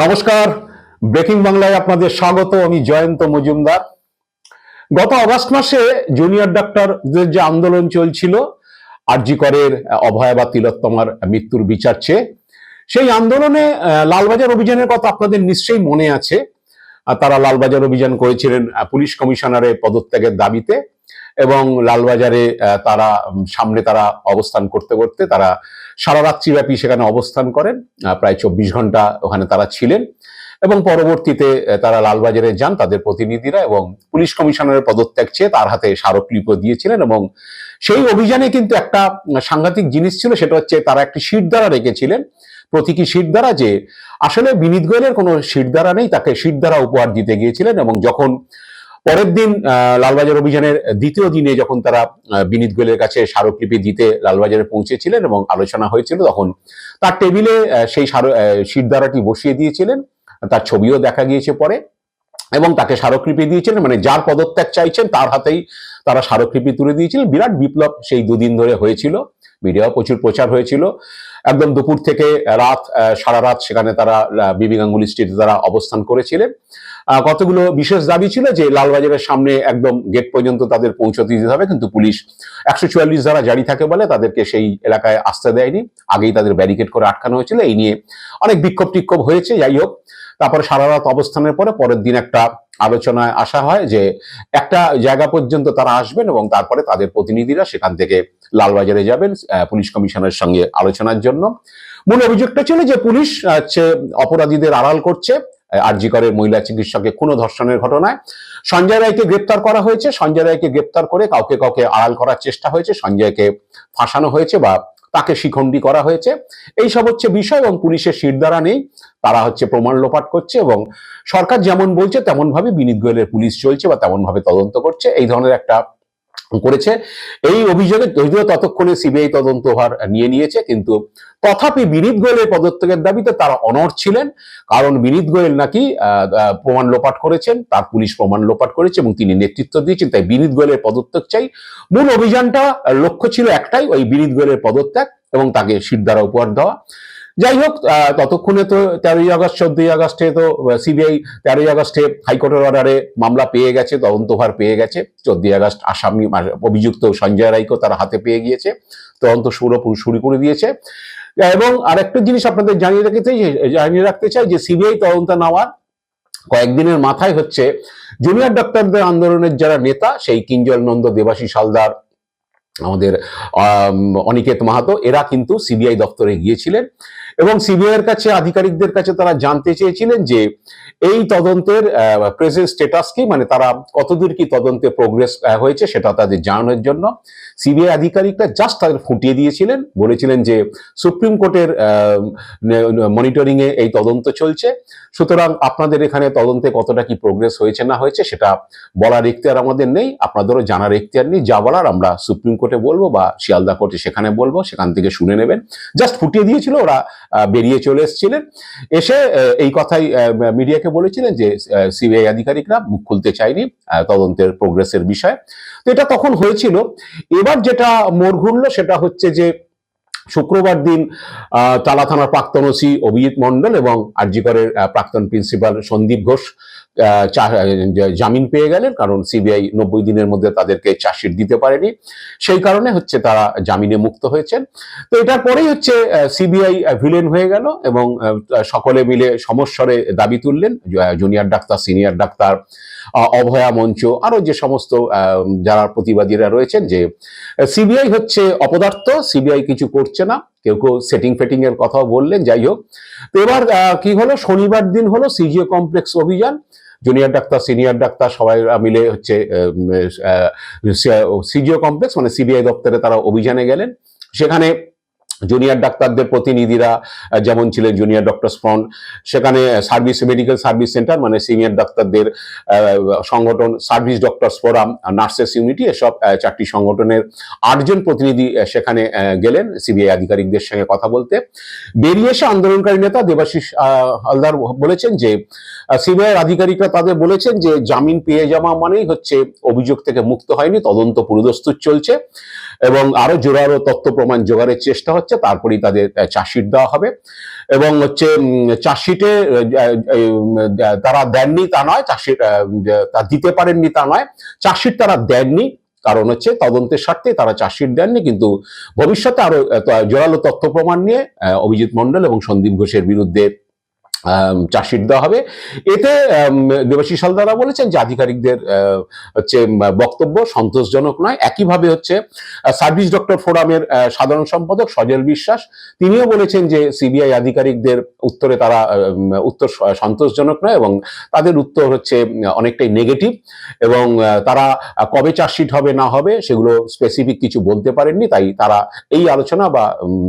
নমস্কার। ব্রেকিং বাংলায় আপনাদের স্বাগত। আমি জয়ন্ত মজুমদার। গত আগস্ট মাসে জুনিয়র ডাক্তারদের যে আন্দোলন চলছিল, আরজি করের অভয় বা তিলোত্তমার মৃত্যুর বিচার সেই আন্দোলনে লালবাজার অভিযানের কথা আপনাদের নিশ্চয়ই মনে আছে। তারা লালবাজার অভিযান করেছিলেন পুলিশ কমিশনারের পদত্যাগের দাবিতে এবং লালবাজারে তারা সামনে তারা অবস্থান করতে করতে তারা সারা রাত্রিব্যাপী সেখানে অবস্থান করেন প্রায় চব্বিশ ঘণ্টা ওখানে তারা ছিলেন এবং পরবর্তীতে তারা লালবাজারে যান তাদের প্রতিনিধিরা এবং পুলিশ কমিশনারের পদত্যাগ চেয়ে তার হাতে স্মারকলিপি দিয়েছিলেন এবং সেই অভিযানে কিন্তু একটা সাংঘাতিক জিনিস ছিল, সেটা হচ্ছে তারা একটি শিট দ্বারা রেখেছিলেন। প্রতীকী শিট দ্বারা যে আসলে বিনীত গোয়েলের কোনো শিট দ্বারা নেই, তাকে শিট দ্বারা উপহার দিতে গিয়েছিলেন এবং যখন পরের দিন লালবাজার অভিযানের দ্বিতীয় দিনে যখন তারা বিনীত গোয়েলের কাছে স্মারকলিপি দিতে লালবাজারে পৌঁছেছিলেন এবং আলোচনা হয়েছিল, তখন তার টেবিলে সেই শিরদাঁড়াটি বসিয়ে দিয়েছিলেন। তার ছবিও দেখা গিয়েছে পরে এবং তাকে স্মারকলিপি দিয়েছিলেন মানে যার পদত্যাগ চাইছেন তার হাতেই তারা স্মারকলিপি তুলে দিয়েছিলেন বিরাট বিপ্লব সেই দুদিন ধরে হয়েছিল, মিডিয়াও প্রচুর প্রচার হয়েছিল। একদম দুপুর থেকে রাত সারা রাত সেখানে তারা বিবি গাঙ্গুলি স্ট্রিটে তারা অবস্থান করেছিলেন। কতগুলো বিশেষ দাবি ছিল যে লালবাজারের সামনে একদম গেট পর্যন্ত তাদের পৌঁছতে দিতে হবে, কিন্তু পুলিশ একশো চুয়াল্লিশ ধারা জারি থাকে বলে তাদেরকে সেই এলাকায় আসতে দেয়নি। আগেই তাদের ব্যারিকেড করে আটকানো হয়েছিল, এই নিয়ে অনেক বিক্ষোভ টিক্ষোভ হয়েছে, যাই হোক। তারপরে সারা রাত অবস্থানের পরে পরের দিন একটা আলোচনায় আসা হয় যে একটা জায়গা পর্যন্ত তারা আসবেন এবং তারপরে তাদের প্রতিনিধিরা সেখান থেকে লালবাজারে যাবেন পুলিশ কমিশনের সঙ্গে আলোচনার জন্য। মূল অভিযোগটা ছিল যে পুলিশ হচ্ছে অপরাধীদের আড়াল করছে। আরজি করে মহিলা চিকিৎসককে খুন ও ধর্ষণের ঘটনায়। সঞ্জয় রায়কে গ্রেপ্তার করা হয়েছে। সঞ্জয় রায়কে গ্রেপ্তার করে কাউকে কাউকে আড়াল করার চেষ্টা হয়েছে, সঞ্জয়কে ফাঁসানো হয়েছে বা তাকে শিখণ্ডী করা হয়েছে। এই সব হচ্ছে বিষয় এবং পুলিশের শিরদারা নেই। তারা হচ্ছে প্রমাণ লোপাট করছে এবং সরকার যেমন বলছে তেমন ভাবে বিনীত গোয়েলের পুলিশ চলছে বা তেমন ভাবে তদন্ত করছে। এই ধরনের একটা করেছে। এই অভিযোগে যদিও ততক্ষণে সিবিআই তদন্তভার নিয়ে নিয়েছে, কিন্তু তথাপি বিনীত গোয়েলের পদত্যাগের দাবিতে তারা অনড় ছিলেন, কারণ বিনীত গোয়েল নাকি প্রমাণ লোপাট করেছেন, তার পুলিশ প্রমাণ লোপাট করেছে এবং তিনি নেতৃত্ব দিয়েছেন, তাই বিনীত গোয়েলের পদত্যাগ চাই। মূল অভিযানটা লক্ষ্য ছিল একটাই, ওই বিনীত গোয়েলের পদত্যাগ এবং তাকে শির দ্বারা উপহার দেওয়া। যাই হোক ততক্ষণে তো তেরোই আগস্ট চোদ্দই আগস্টে তো সিবিআই তেরোই আগস্টে হাইকোর্টের অর্ডারে মামলা পেয়ে গেছে তদন্তভার পেয়ে গেছে। চোদ্দই আগস্ট আসামি অভিযুক্ত সঞ্জয় রায়কেও তার হাতে পেয়ে গিয়েছে। তদন্ত শুরু শুরু করে দিয়েছে। এবং আরেকটা জিনিস আপনাদের জানিয়ে রাখতে চাই জানিয়ে রাখতে চাই যে সিবিআই তদন্ত নেওয়ার কয়েকদিনের মাথায় হচ্ছে জুনিয়র ডাক্তারদের আন্দোলনের যারা নেতা সেই কিঞ্জল নন্দ দেবাশিস হালদার আমাদের আম, অনিকেত মাহাতো এরা কিন্তু সিবিআই দপ্তরে গিয়েছিলেন। এবং সিবিআই এর কাছে, আধিকারিকদের কাছে তারা জানতে চেয়েছিলেন যে এই তদন্তের প্রেজেন্ট স্টেটাস কি মানে তারা কতদূর কি তদন্তে প্রোগ্রেস হয়েছে সেটা তাদের জানানোর জন্য। সিবিআই আধিকারিকরা জাস্ট তাদের ফুটিয়ে দিয়েছিলেন, বলেছিলেন যে সুপ্রিম কোর্টের মনিটরিং এ এই তদন্ত চলছে। সুতরাং আপনাদের এখানে তদন্তে কতটা কি প্রোগ্রেস হয়েছে না হয়েছে সেটা বলার এখতিয়ার আমাদের নেই। আপনাদেরও জানার এখতিয়ার নেই। যা বলার আমরা সুপ্রিম কোর্টে বলব বা শিয়ালদা কোর্টে সেখানে বলব, সেখান থেকে শুনে নেবেন। জাস্ট ফুটিয়ে দিয়েছিল ওরা বেরিয়ে চলে এসেছিলেন। এসে এই কথাই মিডিয়াকে বলেছিলেন যে সিবিআই আধিকারিকরা মুখ খুলতে চায়নি তদন্তের প্রোগ্রেসের বিষয়ে। তো এটা তখন হয়েছিল। এবার যেটা মোড় ঘুরলো সেটা হচ্ছে যে শুক্রবার দিন তালা থানার প্রাক্তন ওসি অভিজিৎ মন্ডল এবং আরজিকরের প্রাক্তন প্রিন্সিপাল সন্দীপ ঘোষ জামিন পেয়ে গেলেন কারণ সিবিআই নব্বই দিনের মধ্যে তাদেরকে চার্জশিট দিতে পারেনি। সেই কারণে হচ্ছে তারা জামিনে মুক্ত হয়েছেন। তো এটার পরেই হচ্ছে সিবিআই ভিলেন হয়ে গেল এবং সকলে মিলে সমস্বরে দাবি তুললেন। Junior doctor, senior doctor Abhaya মঞ্চ, আরও যে সমস্ত যারা প্রতিবাদীরা রয়েছেন, যে সিবিআই হচ্ছে অপদার্থ সিবিআই কিছু করছে না। কেউ কেউ সেটিং ফেটিং এর কথাও বললেন, যাই হোক। তো এবার কি হলো? শনিবার দিন হলো সিজিও কমপ্লেক্স অভিযান। জুনিয়র ডাক্তার সিনিয়র ডাক্তার সবাই মিলে হচ্ছে সিজিও কমপ্লেক্স মানে সিবিআই দপ্তরে তারা অভিযানে গেলেন। সেখানে জুনিয়র ডাক্তারদের প্রতিনিধিরা যেমন ছিলেন জুনিয়র ডক্টর ফ্রন্ট সেখানে সার্ভিস মেডিকেল সার্ভিস সেন্টার মানে সিনিয়র ডাক্তারদের সংগঠন service doctor forum nurses unity এসব চারটি সংগঠনের আটজন প্রতিনিধি সেখানে গেলেন সিবিআই আধিকারিকদের সঙ্গে কথা বলতে। বেরিয়ে এসে আন্দোলনকারী নেতা দেবাশিস হালদার বলেছেন যে সিবিআই আধিকারিকরা তাদের বলেছেন যে, জামিন পেয়ে যাওয়া মানেই হচ্ছে অভিযোগ থেকে মুক্ত হয়নি, তদন্ত পুরোদস্তুর চলছে। এবং আরও জোরালো তথ্য প্রমাণ জোগাড়ের চেষ্টা হচ্ছে, তারপরেই তাদের চার্জশিট দেওয়া হবে। এবং হচ্ছে চার্জশিটে তারা দেননি তা নয়, চার্জশিট তা দিতে পারেননি তা নয়। চার্জশিট তারা দেননি, কারণ হচ্ছে তদন্তের স্বার্থে তারা চার্জশিট দেননি, কিন্তু ভবিষ্যতে আরও জোরালো তথ্য প্রমাণ নিয়ে অভিজিৎ মন্ডল এবং সন্দীপ ঘোষের বিরুদ্ধে চার্জশিট দেওয়া হবে। এতে দেবাশিস হালদারা বলেছেন যে আধিকারিকদের হচ্ছে বক্তব্য সন্তোষজনক নয়। একইভাবে হচ্ছে সার্ভিস ডক্টর ফোরামের সাধারণ সম্পাদক সজল বিশ্বাস, তিনিও বলেছেন যে সিবিআই আধিকারিকদের উত্তরে তারা উত্তর সন্তোষজনক নয় এবং তাদের উত্তর হচ্ছে অনেকটাই নেগেটিভ এবং তারা কবে চার্জশিট হবে, না হবে, সেগুলো স্পেসিফিক কিছু বলতে পারেননি। তাই তারা এই আলোচনা বা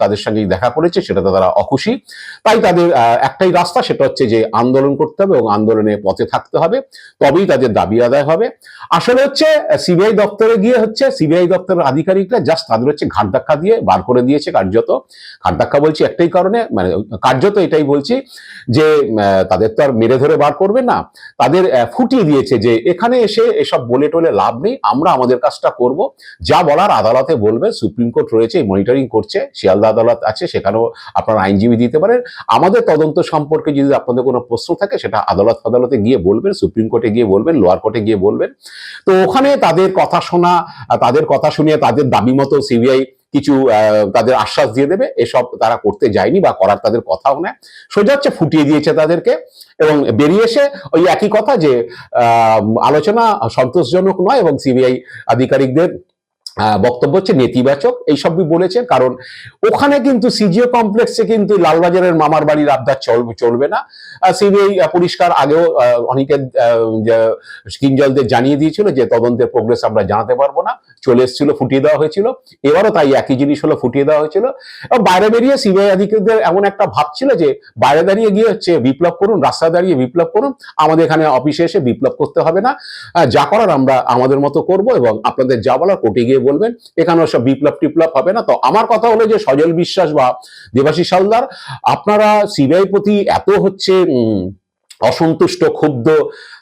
তাদের সঙ্গে দেখা করেছে, সেটাতে তারা অখুশি। তাই তাদের একটাই রাস্তা রাস্তা সেটা হচ্ছে যে আন্দোলন করতে হবে এবং আন্দোলনের পথে থাকতে হবে। তবেই তাদের দাবি আদায় হবে। আসলে হচ্ছে সিবিআই দপ্তরে গিয়ে হচ্ছে, সিবিআই দপ্তরের আধিকারিকরা জাস্ট তাদের হচ্ছে ঘাট ধাক্কা দিয়ে বার করে দিয়েছে কার্যত। ঘাট ধাক্কা বলছি একটাই কারণে মানে কার্যত এটাই বলছি যে তাদের তো আর মেরে ধরে বার করবে না। তাদের ফুটিয়ে দিয়েছে যে এখানে এসে এসব বলে টলে লাভ নেই, আমরা আমাদের কাজটা করব। যা বলার আদালতে বলবে, সুপ্রিম কোর্ট রয়েছে মনিটরিং করছে, শিয়ালদা আদালত আছে, সেখানেও আপনারা আইনজীবী দিতে পারেন। আমাদের তদন্ত সম্পর্কে সম্পর্কে যদি আপনাদের কোনো প্রশ্ন থাকে, সেটা আদালত আদালতে গিয়ে বলবেন, সুপ্রিম কোর্টে গিয়ে বলবেন লোয়ার কোর্টে গিয়ে বলবেন। তো ওখানে তাদের কথা শোনা, তাদের কথা শুনিয়ে তাদের দাবি মতো সিবিআই কিছু তাদের আশ্বাস দিয়ে দেবে। এসব তারা করতে যায়নি বা করার তাদের কথাও নেয় সোজা হচ্ছে ফুটিয়ে দিয়েছে তাদেরকে এবং বেরিয়ে এসে ওই একই কথা যে আলোচনা সন্তোষজনক নয় এবং সিবিআই আধিকারিকদের বক্তব্য হচ্ছে নেতিবাচক এইসবই বলেছেন, কারণ ওখানে কিন্তু সিজিও কমপ্লেক্সে কিন্তু লালবাজারের মামার বাড়ির আবদার চলবে না। সিবিআই পরিষ্কার আগেও অনেকে কিঞ্জলদের জানিয়ে দিয়েছিল যে তদন্তের প্রোগ্রেস আমরা জানাতে পারব না। চলে এসেছিল, ফুটিয়ে দেওয়া হয়েছিল। এবারও তাই, একই জিনিস হলো, ফুটিয়ে দেওয়া হয়েছিল। বাইরে বেরিয়ে সিবিআই আধিকারিকদের এমন একটা ভাব ছিল যে, বাইরে দাঁড়িয়ে গিয়ে হচ্ছে বিপ্লব করুন, রাস্তায় দাঁড়িয়ে বিপ্লব করুন। আমাদের এখানে অফিসে এসে বিপ্লব করতে হবে না। যা করার আমরা আমাদের মতো করব এবং আপনাদের যা বলার কোর্টে গিয়ে বলবেন, এখানেও সব বিপ্লব টিপ্লব হবে না। তো আমার কথা হলো যে সজল বিশ্বাস বা দেবাশিস সালদার আপনারা সিবিআই প্রতি এত হচ্ছে অসন্তুষ্ট, ক্ষুব্ধ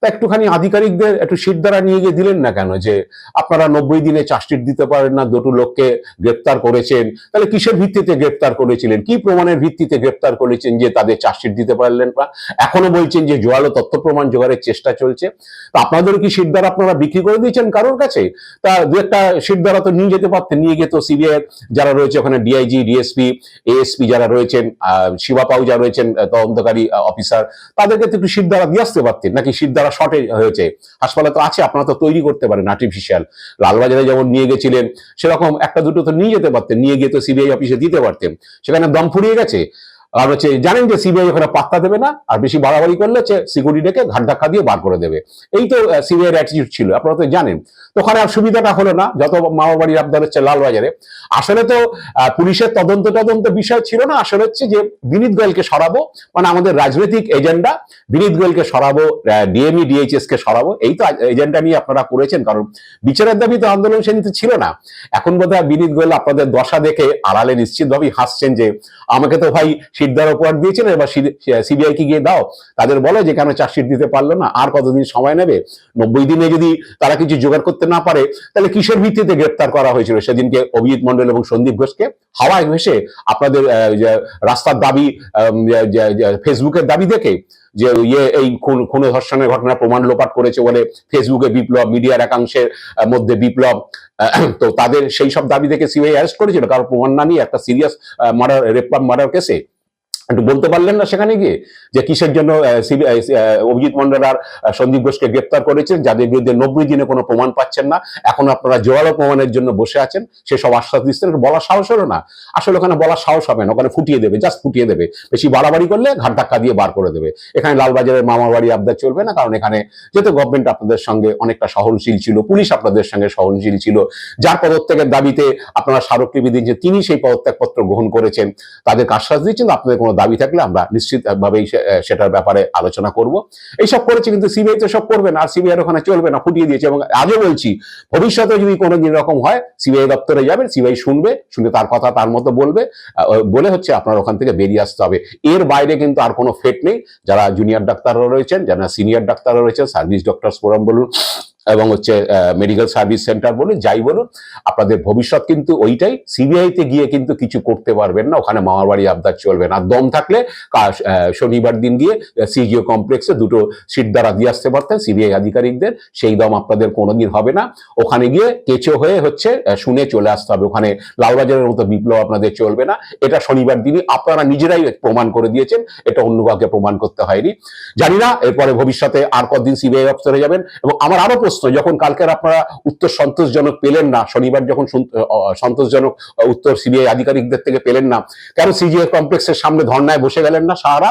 তা একটুখানি আধিকারিকদের একটু শীত দ্বারা নিয়ে গিয়ে দিলেন না কেন? যে আপনারা নব্বই দিনে চার্জশিট দিতে পারেন না, দুটো লোককে গ্রেপ্তার করেছেন, তাহলে কিসের ভিত্তিতে গ্রেপ্তার করেছিলেন? কি প্রমাণের ভিত্তিতে গ্রেপ্তার করেছেন যে তাদের চার্জশিট দিতে পারলেন না? এখনও বলছেন যে জোয়ালো তথ্য প্রমাণ জোগাড়ের চেষ্টা চলছে। তা আপনাদের কি শীত দ্বারা আপনারা বিক্রি করে দিয়েছেন কারোর কাছে? তা দু একটা শীত দ্বারা তো নিয়ে যেতে পারতেন। নিয়ে গিয়ে তো সিবিআই যারা রয়েছে, ওখানে ডিআইজি, ডিএসপি, এএসপি যারা রয়েছেন শিবা যারা রয়েছেন তদন্তকারী অফিসার, তাদেরকে তো একটু শীত দ্বারা দিয়ে আসতে পারতেন? নাকি শীত দ্বারা শর্টে হয়েছে। হাসপাতালে তো আছে, আপনারা তো তৈরি করতে পারেন আর্টিফিশিয়াল লালবাজারে যেমন নিয়ে গেছিলেন, সেরকম একটা দুটো তো নিয়ে যেতে পারতেন, নিয়ে গিয়ে তো সিবিআই অফিসে দিতে পারতেন। সেখানে দম ফুরিয়ে গেছে। আর হচ্ছে জানেন যে সিবিআই ওখানে পাত্তা দেবে না, আর বেশি বাড়াবাড়ি করলে হচ্ছে সিকিউরিটি ডেকে ঘাট ধাক্কা দিয়ে বার করে দেবে। এই তো সিবিআই এর অ্যাটিটিউড ছিল, আপনারা তো জানেন। তো ওখানে আর সুবিধাটা হলো না, যত মামা বাড়ির আবদার হচ্ছে লালবাজারে। আসলে তো পুলিশের তদন্ত তদন্ত বিষয় ছিল না, আসলে হচ্ছে যে বিনীত গোয়েলকে সরাবো মানে আমাদের রাজনৈতিক এজেন্ডা বিনীত গোয়েলকে সরাবো ডিএমই ডিএইচএস কে সরাবো, এই তো এজেন্ডা নিয়ে আপনারা করেছেন, কারণ বিচারের দাবি তো আন্দোলন সেদিন ছিল না। এখন বোধহয় বিনীত গোয়েল আপনাদের দশা দেখে আড়ালে নিশ্চিতভাবেই হাসছেন যে, আমাকে তো ভাই সিদ্ধার উপহার দিয়েছেন, এবার সিবিআই কি গিয়ে দাও। তাদের বলো যে কেন চার্জশিট দিতে পারল না, আর কতদিন সময় নেবে? নব্বই দিনে যদি তারা কিছু জোগাড় করতে না পারে, তাহলে কিসের ভিত্তিতে গ্রেপ্তার করা হয়েছিল? সেদিনকে অভিজিৎ মন্ডল এবং সন্দীপ ঘোষকে হাওয়ায় ভেসে আপনাদের রাস্তার দাবি ফেসবুকের দাবি দেখে যে ইয়ে এই খুন ধর্ষণের ঘটনা প্রমাণ লোপাট করেছে বলে ফেসবুকে বিপ্লব, মিডিয়ার একাংশের মধ্যে বিপ্লব তো তাদের সেই সব দাবি দেখে সিবিআই অ্যারেস্ট করেছিল। কারণ প্রমাণ না নিয়ে একটা সিরিয়াস মার্ডার রেপ মার্ডার কেসে একটু বলতে পারলেন না সেখানে গিয়ে যে কিসের জন্য অভিজিৎ মন্ডল আর সন্দীপ ঘোষকে গ্রেপ্তার করেছেন, যাদের বিরুদ্ধে নব্বই দিনে কোনো প্রমাণ পাচ্ছেন না। এখন আপনারা জোয়ালো প্রমাণের জন্য বসে আছেন, সে সব আশ্বাস দিচ্ছেন বলার সাহস হলো না। আসলে ওখানে বলার সাহস হবে না, ওখানে ফুটিয়ে দেবে জাস্ট ফুটিয়ে দেবে। বেশি বাড়াবাড়ি করলে ঘাট ধাক্কা দিয়ে বার করে দেবে। এখানে লালবাজারের মামার বাড়ি আবদার চলবে না, কারণ এখানে যেহেতু গভর্নমেন্ট আপনাদের সঙ্গে অনেকটা সহনশীল ছিল, পুলিশ আপনাদের সঙ্গে সহনশীল ছিল, যার পদত্যাগের দাবিতে আপনারা স্মারকলিপি দিয়েছেন, তিনি সেই পদত্যাগপত্র গ্রহণ করেছেন। তাদেরকে আশ্বাস দিচ্ছেন আপনাদের কোনো দাবি থাকলে আমরা নিশ্চিতভাবেই সেটার ব্যাপারে আলোচনা করব। এইসব করেছে কিন্তু সিবিআই তো সব করবে না, আর সিবিআই ওখানে চলবে না, ফুটিয়ে দিয়েছে। এবং আজও বলছি, ভবিষ্যতে যদি কোনো দিন এরকম হয় সিবিআই দপ্তরে যাবেন সিবিআই শুনবে, শুনে তার কথা তার মতো বলবে বলে হচ্ছে আপনার ওখান থেকে বেরিয়ে আসতে হবে। এর বাইরে কিন্তু আর কোনো ফেট নেই। যারা জুনিয়র ডাক্তাররা রয়েছেন, যারা সিনিয়র ডাক্তাররা রয়েছেন সার্ভিস ডক্টরস ফোরাম বলুন এবং হচ্ছে মেডিকেল সার্ভিস সেন্টার বলুন, যাই বলুন, আপনাদের ভবিষ্যৎ কিন্তু ওইটাই। সিবিআই তে গিয়ে কিন্তু কিছু করতে পারবেন না, ওখানে মামার বাড়ি আবদার চলবে না। দম থাকলে শনিবার দিন গিয়ে সিজিও কমপ্লেক্সে দুটো সিট দ্বারা দিয়ে আসতে পারতেন সিবিআই আধিকারিকদের। সেই দম আপনাদের কোনোদিন হবে না। ওখানে গিয়ে কেঁচো হয়ে হচ্ছে শুনে চলে আসতে হবে। ওখানে লালবাজারের মতো বিপ্লব আপনাদের চলবে না। এটা শনিবার দিনই আপনারা নিজেরাই প্রমাণ করে দিয়েছেন, এটা অন্য কাউকে প্রমাণ করতে হয়নি। জানি না, এরপরে ভবিষ্যতে আর কদিন সিবিআই অফিসারে যাবেন। এবং আমার আরও প্রশ্ন যখন কালকের আপনারা উত্তর সন্তোষজনক পেলেন না, শনিবার যখন সন্তোষজনক উত্তর সিবিআই আধিকারিকদের থেকে পেলেন না, কেন সিজিআই কমপ্লেক্সের সামনে ধর্নায় বসে গেলেন না সারা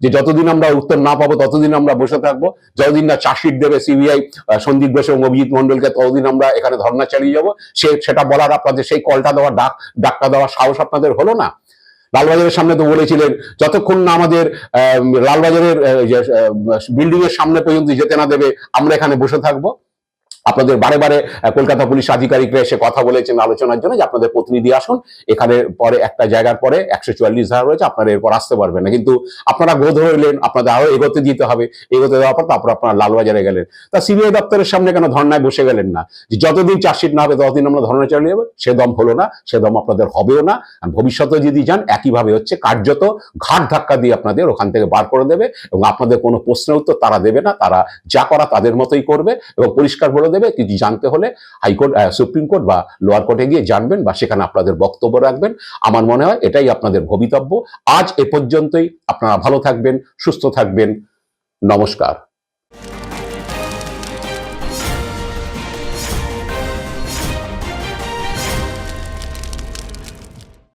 যে যতদিন আমরা উত্তর না পাবো, ততদিন আমরা বসে থাকব, যতদিন না চার্জশিট দেবে সিবিআই সন্দীপ ঘোষ এবং অভিজিৎ মন্ডলকে ততদিন আমরা এখানে ধর্না চালিয়ে যাব। সে সেটা বলার আপনাদের সেই কলটা দেওয়ার ডাক ডাকটা দেওয়ার সাহস আপনাদের হলো না। লালবাজারের সামনে তো বলেছিলেন, যতক্ষণ না আমাদের লালবাজারের বিল্ডিং এর সামনে পর্যন্ত যেতে না দেবে, আমরা এখানে বসে থাকব। আপনাদের বারে বারে কলকাতা পুলিশ আধিকারিকরা এসে কথা বলেছেন আলোচনার জন্য যে আপনাদের প্রতিনিধি আসুন। এখানে পরে একটা জায়গার পরে একশো চুয়াল্লিশ ধারা রয়েছে, আপনারা এরপর আসতে পারবেন না। কিন্তু আপনারা গোধ হইলেন আপনাদের আরও এগোতে দিতে হবে। এগোতে দেওয়ার পর তারপর আপনারা লালবাজারে গেলেন। তা সিবিআই দপ্তরের সামনে কেন ধর্নায় বসে গেলেন না? যে যতদিন চার্জশিট না হবে, ততদিন আমরা ধর্না চালিয়ে যাব সে দম হলো না, সে দম আপনাদের হবেও না। ভবিষ্যতে যদি যান, একইভাবে হচ্ছে কার্যত ঘাট ধাক্কা দিয়ে আপনাদের ওখান থেকে বার করে দেবে এবং আপনাদের কোনো প্রশ্নের উত্তর তারা দেবে না। তারা যা করা তাদের মতোই করবে এবং পরিষ্কার বলে দেবে কিছু জানতে হলে হাইকোর্ট সুপ্রিম কোর্ট বা লোয়ার কোর্টে গিয়ে জানবেন বা সেখানে আপনাদের বক্তব্য রাখবেন। আমার মনে হয় এটাই আপনাদের ভবিতব্য। আজ এ পর্যন্তই। আপনারা ভালো থাকবেন, সুস্থ থাকবেন। নমস্কার।